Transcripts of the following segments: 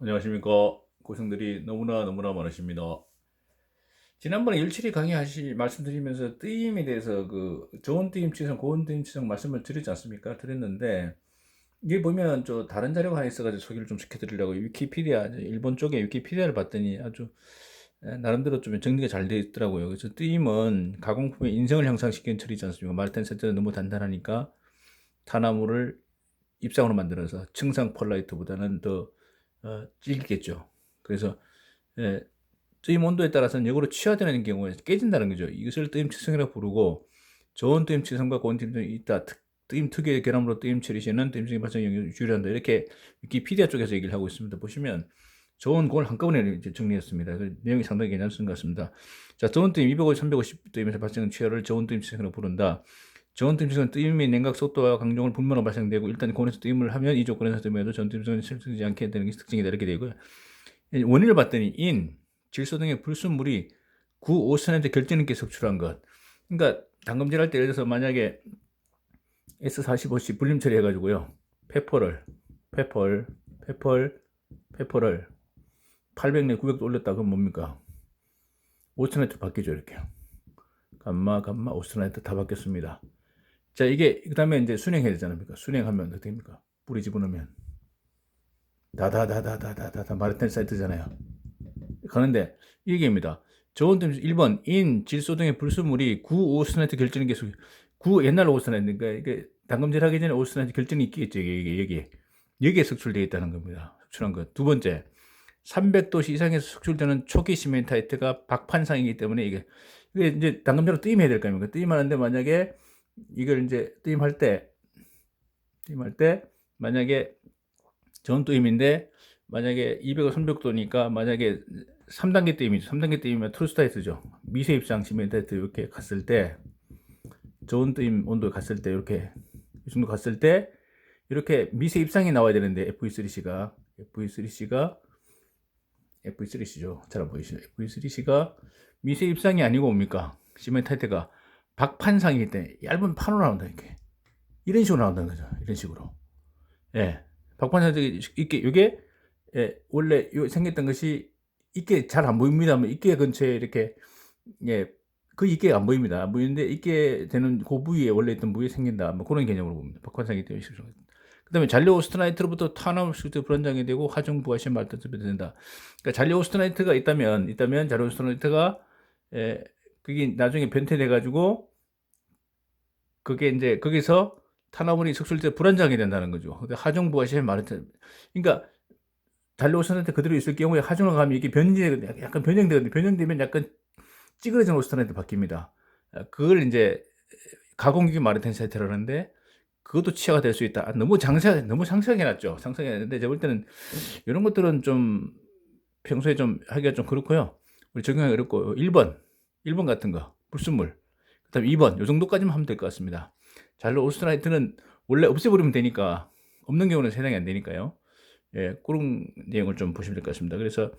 안녕하십니까. 고생들이 너무나 너무나 많으십니다. 지난번에 일칠이 강의하시 말씀드리면서 뜨임에 대해서 그 좋은 뜨임 치성, 고운 뜨임 치성 말씀을 드리지 않습니까? 드렸는데 이게 보면 저 다른 자료가 하나 있어가지고 소개를 좀 시켜드리려고 위키피디아 일본 쪽에 위키피디아를 봤더니 아주 에, 나름대로 좀 정리가 잘 되어 있더라고요. 그래서 뜨임은 가공품의 인성을 향상시키는 처리지 않습니까? 마르텐 세트는 너무 단단하니까 탄화물을 입상으로 만들어서 층상 펄라이트보다는 더 어, 질겠죠. 그래서 예, 뜨임 온도에 따라서는 역으로 취하되는 경우에 깨진다는 거죠. 이것을 뜨임 치성이라고 부르고 좋은 뜨임 치성과 고운 뜨임 치성이 있다. 특- 뜨임 특유의 결함으로 뜨임 처리시는 뜨임 치성 발생 영역을 유리한다. 이렇게 위키피디아 쪽에서 얘기를 하고 있습니다. 보시면 좋은 그걸 한꺼번에 이제 정리했습니다. 그 내용이 상당히 괜찮은 것 같습니다. 자, 좋은 뜨임 250, 350 뜨임에서 발생하는 취하를 좋은 뜨임 치성이라고 부른다. 뜨임치는 뜨임의 냉각 속도와 강종을 분모로 발생되고 일단 고온에서 뜨임을 하면 이 조건에서 뜨임에도 전 뜨임성은 실증되지 않게 되는 게 특징이다 이렇게 되고요. 원인을 봤더니 인, 질소 등의 불순물이 9, 5% 결정 있게 석출한 것. 그러니까 당금질 할 때 예를 들어서 만약에 S45C 분림 처리해가지고요. 페퍼를, 페펄, 페펄, 페퍼를 800내 900도 올렸다. 그럼 뭡니까? 5%로 바뀌죠, 이렇게. 감마, 감마, 5%다 바뀌었습니다. 자, 이게, 그 다음에 이제 순행해야 되지 않습니까? 순행하면 어떻게 됩니까? 뿌리 집어넣으면. 다다다다다다다 마르텐 사이트잖아요. 가는데, 이 얘기입니다. 좋은 점 1번, 인, 질소 등의 불순물이 9, 5% 결정이 계속, 9, 옛날 5%니까, 이게, 당금질 하기 전에 5% 결정이 있겠죠, 이게, 여기에. 여기에 석출되어 있다는 겁니다. 석출한 것. 두 번째, 300도씨 이상에서 석출되는 초기 시멘타이트가 박판상이기 때문에 이게, 이게 이제 당금질로 뜨임해야 될거 아닙니까? 뜨임하는데 만약에 이걸 이제 뜨임할 때, 뜨임할 때, 만약에 전뜨임인데, 만약에 200과 300도니까, 만약에 3단계 뜨임이죠. 3단계 뜨임이면 트루스타이트죠. 미세 입상 시멘타이트 이렇게 갔을 때, 좋은 뜨임 온도에 갔을 때, 이렇게, 이 정도 갔을 때, 이렇게 미세 입상이 나와야 되는데, V3C가, V3C가, V3C죠. 잘 안 보이시죠? V3C가 미세 입상이 아니고 뭡니까? 시멘타이트가 박판상이기 때문에 얇은 판으로 나온다 이렇게. 이런 식으로 나온다는 거죠 이런 식으로. 예. 박판상이 이게 이게 예, 원래 요 생겼던 것이 이게 잘 안 보입니다만 이게 근처에 이렇게 예 그 이게 안 보입니다. 안 보이는데 이게 되는 그 부위에 원래 있던 부위에 생긴다. 뭐 그런 개념으로 봅니다. 박판상이 때문에 그 다음에 잔류 오스트나이트로부터 탄화물 수도 불안정이 되고 화중 부하시 말뜻이 된다. 그러니까 잔류 오스트나이트가 있다면 있다면 잔류 오스트나이트가 예, 그게 나중에 변태돼 가지고 그게 이제 거기서 탄화물이 석술돼 불안정하게 된다는 거죠. 근데 하중부가 시에 말했던 그러니까 달로오스한테 그대로 있을 경우에 하중을 가면 이게 변이 약간 변형되거든요. 변형되면 약간 찌그러진 오스트한테 바뀝니다. 아, 그걸 이제 가공기기 마르텐 사이트라고 하는데 그것도 치아가 될 수 있다. 아, 너무 장세 너무 상세하게 해놨죠. 상세하게 해놨는데 제가 볼 때는 이런 것들은 좀 평소에 좀 하기가 좀 그렇고요. 우리 적용하기 어렵고 1번 1번 같은 거 불순물. 그 다음에 2번 요 정도까지만 하면 될 것 같습니다. 잘로 오스트라이트는 원래 없애버리면 되니까 없는 경우는 해당이 안 되니까요. 예, 그런 내용을 좀 보시면 될 것 같습니다. 그래서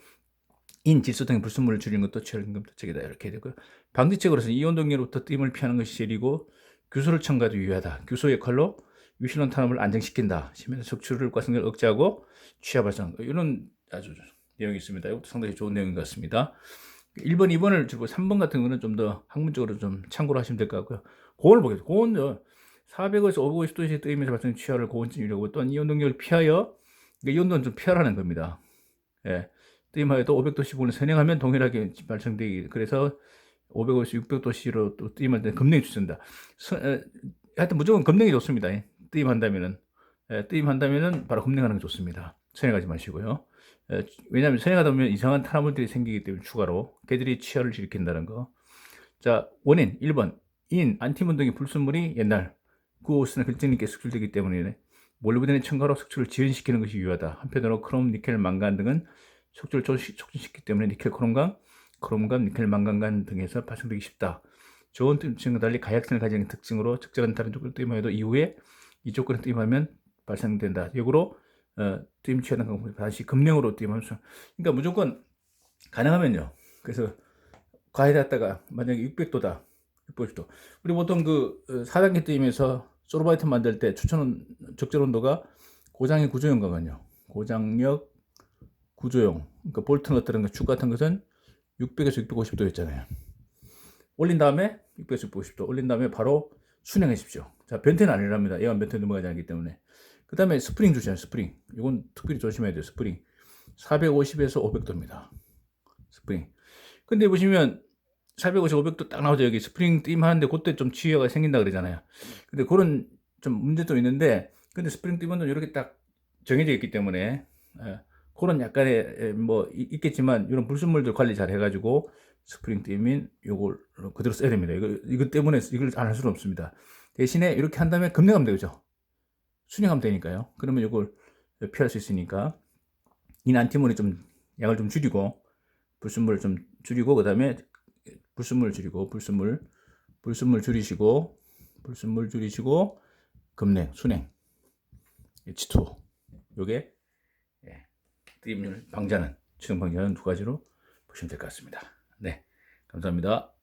인 질소 등의 불순물을 줄이는 것도 최연금 대책이다 이렇게 되고요. 방지책으로서는 이온 동료로부터 뜸을 피하는 것이 제일이고 규소를 첨가도 유효하다. 규소 역할로 위실론 탄압을 안정시킨다. 심해서 적출을 과성을 억제하고 취하 발생. 이런 아주 내용이 있습니다. 이것도 상당히 좋은 내용인 것 같습니다 1번, 2번을 주고 3번 같은 거는 좀 더 학문적으로 좀 참고를 하시면 될 것 같고요. 고온을 보겠습니다. 고온은 400에서 550도씨 뜨이면서 발생하는 취하를 고온증 유려고 또한 이온 동력을 피하여 이 온도는 좀 피하라는 겁니다. 예. 뜨임하여도 500도씨 부분을 선행하면 동일하게 발생되기 그래서 550, 600도씨로 또 뜨임할 때는 검냉이 좋습니다. 서, 에, 하여튼 무조건 검냉이 좋습니다. 예. 뜨임한다면은 예, 뜨임한다면은 바로 검냉하는 게 좋습니다. 선행하지 마시고요. 에, 왜냐하면 선행하다 보면 이상한 탄화물들이 생기기 때문에 추가로 걔들이 취하를 일으킨다는 거. 자 원인 1번 인 안티몬 등의 불순물이 옛날 구오스나 글증님께 석출되기 때문에 몰리브덴의 첨가로 석출을 지연시키는 것이 유효하다. 한편으로 크롬, 니켈, 망간 등은 석출을 촉진시키기 때문에 니켈, 크롬간, 크롬간, 니켈, 망간간 등에서 발생되기 쉽다. 좋은 특징과 달리 가약성을 가지는 특징으로 적절한 다른 조건을 뜨임하여도 이후에 이 조건을 뜨임하면 발생된다. 역으로 어, 뜨임 취하는 방법 다시 금령으로 뜨임하면서 그러니까 무조건 가능하면요. 그래서 과일했다가 만약에 600도다. 600도. 우리 보통 그 4단계 뜨임에서 소르바이트 만들 때 추천 적절 온도가 고장의 구조연강은요. 고장력 구조용 그러니까 볼트 같은 거축 같은 것은 600에서 650도였잖아요. 올린 다음에 600에서 650도 올린 다음에 바로 순행하십시오. 자 변태는 아니랍니다. 얘가 변태 넘어가지 않기 때문에. 그 다음에 스프링 주시잖아요. 스프링. 이건 특별히 조심해야 돼요. 스프링. 450에서 500도입니다. 스프링. 근데 보시면 450, 500도 딱 나오죠. 여기 스프링 띠임 하는데 그때 좀 치유가 생긴다 그러잖아요. 근데 그런 좀 문제도 있는데 근데 스프링 띠임은 이렇게 딱 정해져 있기 때문에 예, 그런 약간의 예, 뭐 이- 있겠지만 이런 불순물들 관리 잘 해가지고 스프링 띠임인 요걸 그대로 써야 됩니다. 이거 이것 때문에 이걸 안 할 수는 없습니다. 대신에 이렇게 한 다음에 급냉하면 되죠. 순행하면 되니까요. 그러면 이걸 피할 수 있으니까 이 난티몬이 좀 양을 좀 줄이고 불순물을 좀 줄이고 그 다음에 불순물 줄이고 불순물 불순물 줄이시고 불순물 줄이시고 급냉 순행 H2 요게 예, 뜨임률 방자는 추정 방자는 두 가지로 보시면 될 것 같습니다. 네 감사합니다.